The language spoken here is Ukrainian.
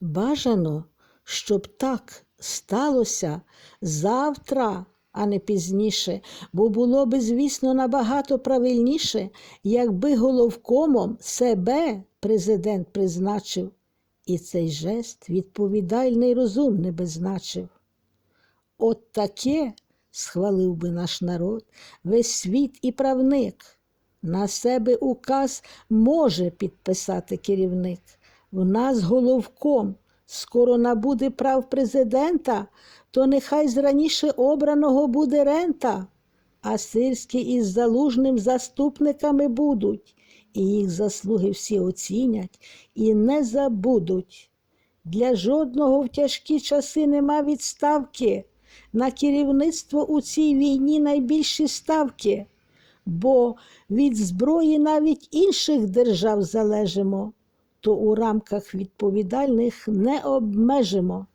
Бажано, щоб так сталося завтра, а не пізніше, бо було би, звісно, набагато правильніше, якби головкомом себе президент призначив, і цей жест відповідальний розумний би значив. От таке, схвалив би наш народ, весь світ і правник. На себе указ може підписати керівник. В нас головком скоро набуде прав президента, то нехай з раніше обраного буде рента, а сирські із залужним заступниками будуть, і їх заслуги всі оцінять і не забудуть. Для жодного в тяжкі часи нема відставки. На керівництво у цій війні найбільші ставки, бо від зброї навіть інших держав залежимо, то у рамках відповідальних не обмежимо.